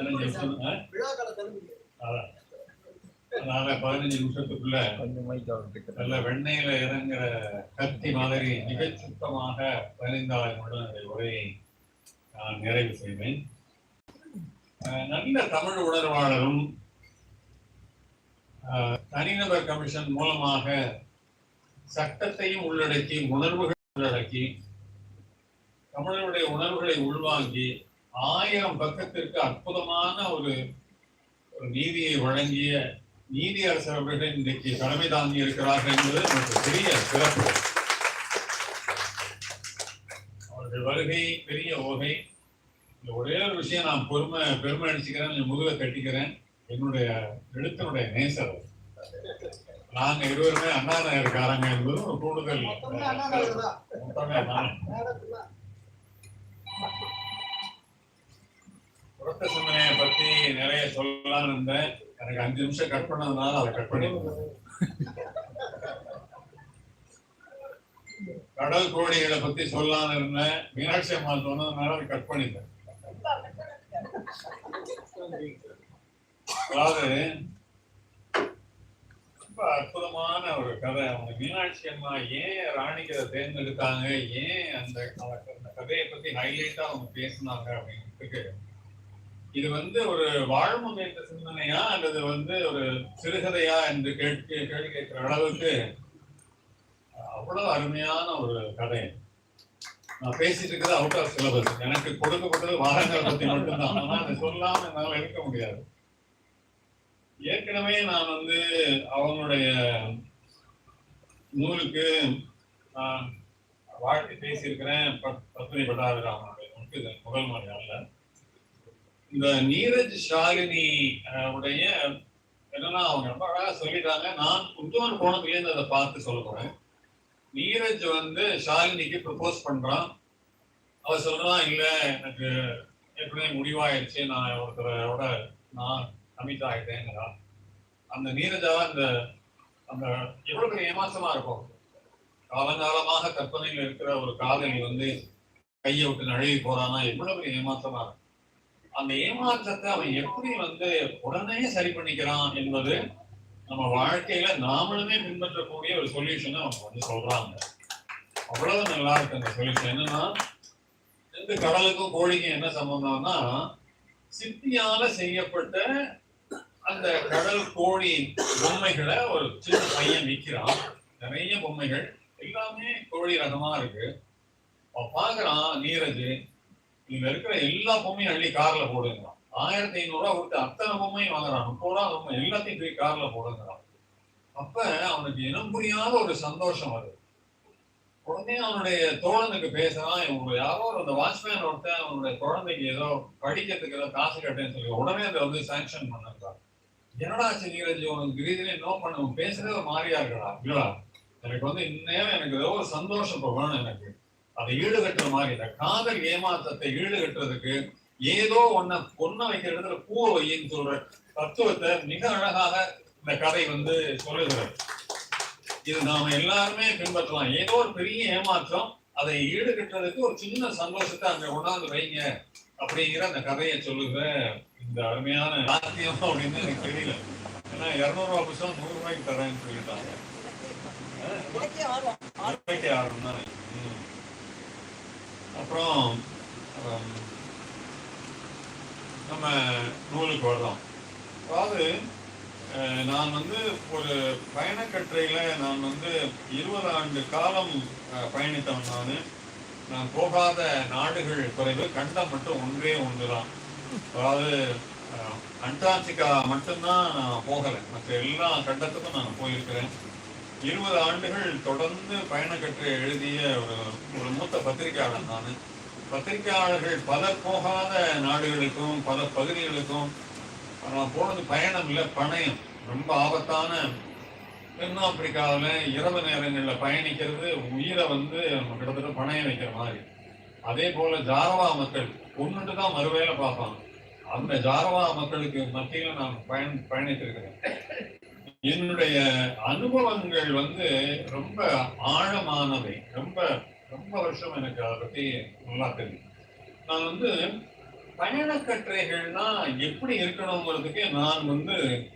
பதினஞ்சு நிமிஷம்? அதான். அதனால பதினஞ்சு நிமிஷத்துக்குள்ள கொஞ்சம் மைக் அவர்கிட்ட நல்ல வெண்ணெயில இறங்குற கத்தி மாதிரி மிகச் சுத்தமாக பதினைந்தாயிரம் அந்த உரையை நான் நிறைவு செய்வேன் நல்ல தமிழ் உணர்வாளரும் தனிநபர் கமிஷன் மூலமாக சட்டத்தையும் உள்ளடக்கி உணர்வுகள் உள்ளடக்கி தமிழருடைய உணர்வுகளை உள்வாங்கி ஆயிரம் பக்கத்திற்கு அற்புதமான ஒரு ஒரு நீதியை வழங்கிய நீதி அரசர் அவர்கள் இன்றைக்கு தலைமை தாங்கி இருக்கிறார்கள் என்பது நமக்கு பெரிய சிறப்பு. அவர்கள் வருகை பெரிய ஓகை. இந்த ஒரே ஒரு விஷயம் நான் பொறுமை பெருமை அடிச்சுக்கிறேன் கொஞ்சம் முதுகை தட்டிக்கிறேன் என்னுடைய எழுத்தினுடைய நேசர். நாங்க இருவருமே அண்ணா நகர்காரங்க என்பது ஒரு கூடுதல். மொத்தமே சிந்தனையை பத்தி நிறைய சொல்லலாம்னு இருந்தேன். எனக்கு அஞ்சு நிமிஷம் கட் பண்ணதுனால அதை கட் பண்ணிருந்தேன் கடல் கோழிகளை பத்தி சொல்லலாம்னு இருந்தேன். மீனாட்சி அம்மா சொன்னதுனால அதை கட் பண்ணிட்டேன். அதாவது ரொம்ப அற்புதமான ஒரு கதை. அவங்க மீனாட்சி அம்மா ஏன் ராணிகளை தேர்ந்தெடுத்தாங்க? ஏன் அந்த அந்த கதையை பத்தி ஹைலைட்டா அவங்க பேசினாங்க அப்படின்றதுக்கு இது வந்து ஒரு வாழ்முறைத்த சிந்தனையா அல்லது வந்து ஒரு சிறுகதையா என்று கேட்டு கேள்வி கேட்கிற அளவுக்கு அவ்வளவு அருமையான ஒரு கதை. நான் பேசிட்டு இருக்கிறது அவுட் ஆஃப் சிலபஸ் எனக்கு கொடுக்கப்பட்டது வாரங்களை பத்தி மட்டும்தான். ஆனா அதை சொல்லாம என்னால இருக்க முடியாது. ஏற்கனவே நான் வந்து அவங்களுடைய நூலுக்கு நான் வாழ்க்கை பேசியிருக்கிறேன். பத்மினி பட்டாபிராமனுடைய நூலுக்கு முதல் முறை அல்ல இந்த நீரஜ் ஷாலினி உடைய என்னன்னா அவங்க ரொம்ப அழகா சொல்லிட்டாங்க. நான் இன்னொரு கோணத்துலேருந்து அதை பார்த்து சொல்ல போறேன். நீரஜ் வந்து ஷாலினிக்கு ப்ரப்போஸ் பண்றான். அவ சொல்றான் இல்ல எனக்கு ஏற்கனவே முடிவாயிடுச்சு நான் ஒருத்தரோட நான் கமிட் ஆயிட்டேங்கிறா அந்த நீரஜாவை அந்த அந்த எவ்வளவு பெரிய ஏமாற்றமா இருக்கும். காலங்காலமாக கற்பனையில் இருக்கிற ஒரு காதலி வந்து கையை விட்டு நழுவி போறானா? எவ்வளவு பெரிய ஏமாற்றமா இருக்கும். அந்த ஏமாற்றத்தை அவன் எப்படி வந்து உடனே சரி பண்ணிக்கிறான் என்பது நம்ம வாழ்க்கையில நாமளுமே பின்பற்றக்கூடிய ஒரு சொல்யூஷனை அவங்க வந்து சொல்றாங்க. அவ்வளவு நல்லா இருக்கு அந்த சொல்யூஷன் என்னன்னா இந்த கடலுக்கும் கோழிக்கும் என்ன சம்பந்தம்னா சிப்பியால செய்யப்பட்ட அந்த கடல் கோழி பொம்மைகளை ஒரு சின்ன பையன் விற்கிறான் நிறைய பொம்மைகள். எல்லாமே கோழி ரகமா இருக்கு. அவன் பாக்குறான் நீரஜ் இதுல இருக்கிற எல்லா பொம்மையும் அள்ளி கார்ல போடுங்கிறான். ஆயிரத்தி ஐநூறு ரூபா கொடுத்து அத்தனை பொம்மையும் வாங்குறான். முப்பது ரூபா பொம்மை எல்லாத்தையும் போய் கார்ல போடுங்கிறான். அப்ப அவனுக்கு இனம் புரியாத ஒரு சந்தோஷம் வருது. உடனே அவனுடைய தோழனுக்கு பேசுறான். இவங்க யாரோ அந்த வாட்ச்மேன் ஒருத்தன் அவனுடைய குழந்தைக்கு ஏதோ படிக்கிறதுக்கு ஏதோ காசு கட்டேன்னு சொல்லி உடனே அதை வந்து சாங்ஷன் பண்ணிருக்கான் என்னடா ஆச்சு உனக்கு திடீர்னு நோ பண்ண. உன் பேசுறதே ஒரு மாதிரியா இருக்கடா. இல்லடா. எனக்கு வந்து இந்நேரம் எனக்கு ஏதோ ஒரு சந்தோஷம் இப்ப வேணும் எனக்கு. அதை ஈடுகட்டுற மாதிரி இந்த காதல் ஏமாற்றத்தை ஈடுகட்டுறதுக்கு ஏதோ ஒன்ன பொண்ண வைக்கிற இடத்துல பூவை வையின்னு சொல்ற தத்துவத்தை மிக அழகாக இந்த கதை வந்து சொல்லுகிறது. இது நாம எல்லாருமே பின்பற்றலாம். ஏதோ ஒரு பெரிய ஏமாற்றம் அதை ஈடுகட்டுறதுக்கு ஒரு சின்ன சந்தோஷத்தை அங்க கொண்டாந்து வைங்க அப்படிங்கிற அந்த கதையை சொல்லுகிற இந்த அருமையான சாத்தியம் அப்படின்னு எனக்கு தெரியல. ஏன்னா இருநூறுவா புத்தகம் நூறு ரூபாய்க்கு தரேன்னு சொல்லிட்டாங்க. ஆர்வம் தானே. அப்புறம் நம்ம நூலுக்கு வரலாம். அதாவது அஹ், நான் வந்து ஒரு பயணக்கட்டுரையில நான் வந்து இருபது ஆண்டு காலம் அஹ், பயணித்தவன் நான். நான் போகாத நாடுகள் குறைவு கண்டம் மட்டும் ஒன்றே ஒன்றுதான். அதாவது அண்டார்டிகா மட்டும்தான் நான் போகலை. மற்ற எல்லா கண்டத்துக்கும் நான் போயிருக்கிறேன். இருபது ஆண்டுகள் தொடர்ந்து பயணக்கட்டுரை எழுதிய ஒரு ஒரு மூத்த பத்திரிகையாளர் நான். பத்திரிகையாளர்கள் பல போகாத நாடுகளுக்கும் பல பகுதிகளுக்கும் நான் போனது பயணம் இல்லை பணயம். ரொம்ப ஆபத்தான தென்னாப்பிரிக்காவில் இரவு நேரங்களில் பயணிக்கிறது உயிரை வந்து நம்ம கிட்டத்தட்ட பணயம் வைக்கிற மாதிரி. அதே போல ஜாரவா மக்கள் ஒன்றுட்டு தான் மறுவேளை பார்ப்பாங்க. அந்த ஜாரவா மக்களுக்கு மத்தியில் நான் பயன் பயணித்திருக்கிறேன். என்னுடைய அனுபவங்கள் வந்து ரொம்ப ஆழமானவை. ரொம்ப ரொம்ப வருஷம் எனக்கு அதை பத்தி நல்லா தெரியும். நான் வந்து பயணக்கட்டுரைகள்னா எப்படி இருக்கணுங்கிறதுக்கு நான் வந்து